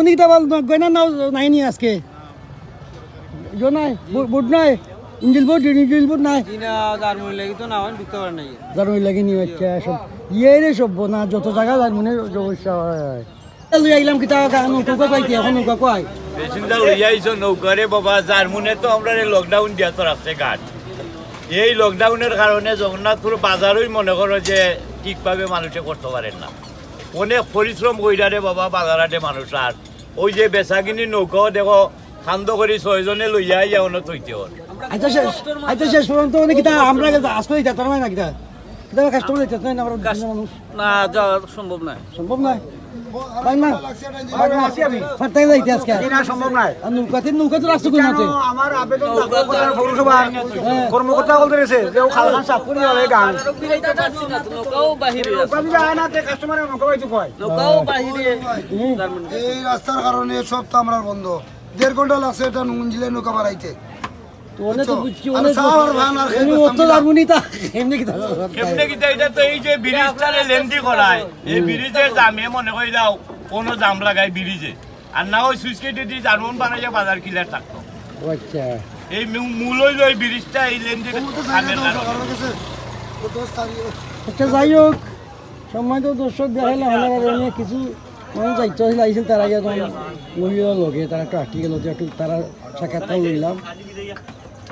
উনি কিতা বল গয়না নাও নাই নি আজকে। ইয়ো নাই বুট নাই ইঞ্জিল বুট ইঞ্জিল বুট নাই। দিনা লাগি তো না হয় ঢুকতে পারে নাই। জানুয়ারি লাগে নি আচ্ছা সব। ইয়ে রে সব না যত জায়গা জার্মানি সমস্যা হয় লই আইলাম কিতা নৌকা পাইতি এখন নৌকা কয় প্যাসেঞ্জার লইয়া আইছো নৌকারে বাবা জার্মনে তো আমরা লকডাউন দিয়া তো এই লকডাউনের কারণে জগন্নাথপুর বাজারই মনে করো যে ঠিকভাবে মানুষে করতে পারেন না। অনেক পরিশ্রম কইরারে বাবা বাজারাটে মানুষ আর ওই যে বেচাকিনি নৌকাও দেখো খান্দ করে ছয়জনে লইয়া আইয়া অনত হইতে হল। আচ্ছা শেষ আচ্ছা শেষ পর্যন্ত মানে কিতা আমরা আসতে দিতে তোর না কিতা। কিতা কাস্টমার দিতে না আমরা মানুষ না যাওয়া সম্ভব নয় সম্ভব নয় তাই না ফাটাই যাইতে আজকে। সম্ভব নাই। আর নৌকাতে নৌকা তো রাখছো কোন হাতে আমার আবেদন পৌরসভার কর্মকর্তা বলতে রয়েছে যে ও খালখান সাফ করে যাবে গান। ফিরাইতে পারছি না তো নৌকাও বাহিরে আছে ওখানে যায় না তে কাস্টমারের নৌকা পাইতে কয় নৌকাও বাহিরে। জার্মানি এই রাস্তার কারণে সব তো আমরা বন্ধ। দেড় ঘণ্টা লাগছে এটা নুনজিলে নৌকা বাড়াইতে। তো বুঝছি তা এমনি এটা তো এই যে ব্রিজটারে লেন্দি করায়। এই ব্রিজের দামে মনে করে দাও কোনো দাম লাগায় ব্রিজে। আর না ওই সুইচ কেটে দিয়ে জার্মন বানাইয়া বাজার কিলার থাকতো। আচ্ছা। এই এই ব্রিজটা এই লেন্দির আচ্ছা যাই হোক সময় তো দর্শক দেখাইলে হলে কিছু মানুষ দায়িত্ব তারা গিয়ে তখন মহিলার লগে তারা একটু আটকে গেল একটু তারা সাক্ষাৎকার নিলাম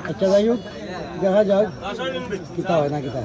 আচ্ছা যাই হোক দেখা যাক। কিতা হয় না কিতা